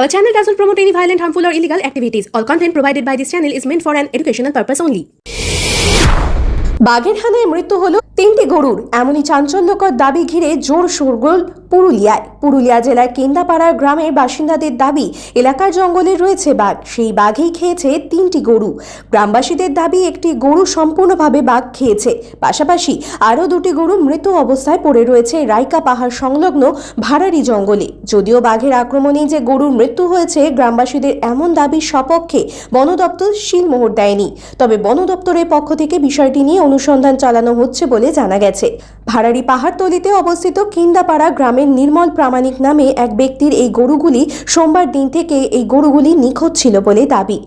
Our channel doesn't promote any violent, harmful, or illegal activities. All content provided by this channel is meant for an educational purpose only. বাঘের হানায় মৃত্যু হলো তিনটি গরুর এমনই চাঞ্চল্যকর দাবি ঘিরে জোর শোরগোল পুরুলিয়ায়। পুরুলিয়া জেলার কেন্দাপাড়ার গ্রামের বাসিন্দাদের দাবি, এলাকার জঙ্গলে রয়েছে বাঘ। সেই বাঘেই খেয়েছে তিনটি গরু। গ্রামবাসীদের দাবি, একটি গরু সম্পূর্ণভাবে বাঘ খেয়েছে। পাশাপাশি আরও দুটি গরু মৃত অবস্থায় পড়ে রয়েছে রাইকা পাহাড় সংলগ্ন ভাড়ারি জঙ্গলে। যদিও বাঘের আক্রমণে যে গরুর মৃত্যু হয়েছে, গ্রামবাসীদের এমন দাবির সপক্ষে বন দপ্তর শিলমোহর দেয়নি। তবে বন দপ্তরের পক্ষ থেকে বিষয়টি নিয়ে অনুসন্ধান চালানো হচ্ছে বলে জানা গেছে। ভাড়ারি পাহাড়তলিতে অবস্থিত কিন্দাপাড়া গ্রামের নির্মল প্রামাণিক নামে এক ব্যক্তির এই গরুগুলি সোমবার দিন থেকে এই গরুগুলি নিখোঁজ ছিল বলে দাবি।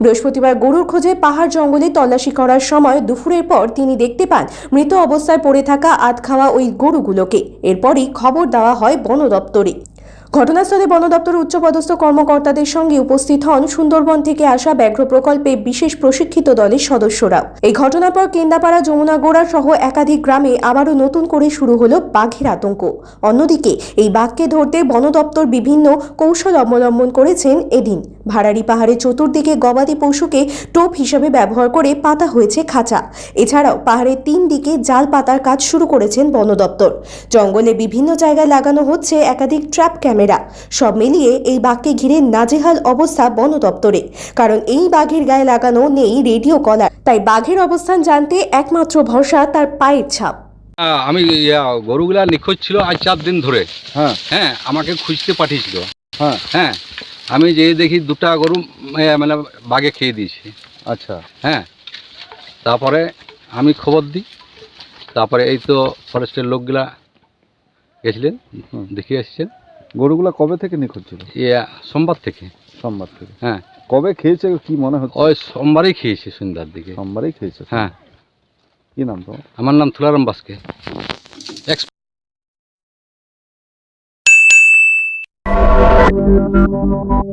বৃহস্পতিবার গরুর খোঁজে পাহাড় জঙ্গলে তল্লাশি করার সময় দুপুরের পর তিনি দেখতে পান, মৃত অবস্থায় পড়ে থাকা আধ খাওয়া ওই গরুগুলোকে। এরপরই খবর দেওয়া হয় বন দপ্তরে ঘটনাস্থলে বন দপ্তর উচ্চপদস্থ কর্মকর্তাদের সঙ্গে উপস্থিত হন সুন্দরবন থেকে আসা ব্যাঘ্র প্রকল্পে বিশেষ প্রশিক্ষিত দলের সদস্যরাও এই ঘটনার পর কেন্দাপাড়া, যমুনাগোড়া সহ একাধিক গ্রামে আবারও নতুন করে শুরু হলো বাঘের আতঙ্ক। অন্যদিকে, এই বাঘকে ধরতে বন দপ্তর বিভিন্ন কৌশল অবলম্বন করেছেন এদিন। ভাড়ারি পাহাড়ের চতুর্দিকে গবাদি পশুকে টোপ হিসেবে ব্যবহার করে পাতা হয়েছে খাঁচা। এছাড়াও পাহাড়ের তিন দিকে জাল পাতার কাজ শুরু করেছেন বন দপ্তর। জঙ্গলে বিভিন্ন জায়গায় লাগানো হচ্ছে একাধিক ট্র্যাপ ক্যামেরা। সব মিলিয়ে এই বাঘকে ঘিরে নাজেহাল অবস্থা বন দপ্তরে। কারণ এই বাঘের গায়ে লাগানো নেই রেডিও কলার। তাই বাঘের অবস্থান জানতে একমাত্র ভরসা তার পায়ের ছাপ। আমি গরুগুলা নিখোঁজ ছিল আজ চার দিন ধরে। হ্যাঁ। হ্যাঁ আমাকে খুঁজতে পাঠিয়েছিল। হ্যাঁ। হ্যাঁ আমি যে দেখি দুটা গরু মানে বাঘে খেয়ে দিয়েছে। আচ্ছা। হ্যাঁ। তারপরে আমি খবর দিই। তারপরে এই তো ফরেস্টের লোকগুলা গেছিলেন। দেখে এসেছেন গরুগুলা কবে থেকে নিখোঁজ ছিল? ইয়া সোমবার থেকে। সোমবার থেকে। হ্যাঁ। কবে খেয়েছে কি মনে হচ্ছে? ওই সোমবারই খেয়েছে সন্ধ্যার দিকে। সোমবারই খেয়েছে? হ্যাঁ। কি নাম তো আমার নাম থুলারাম বাসকে। এক্স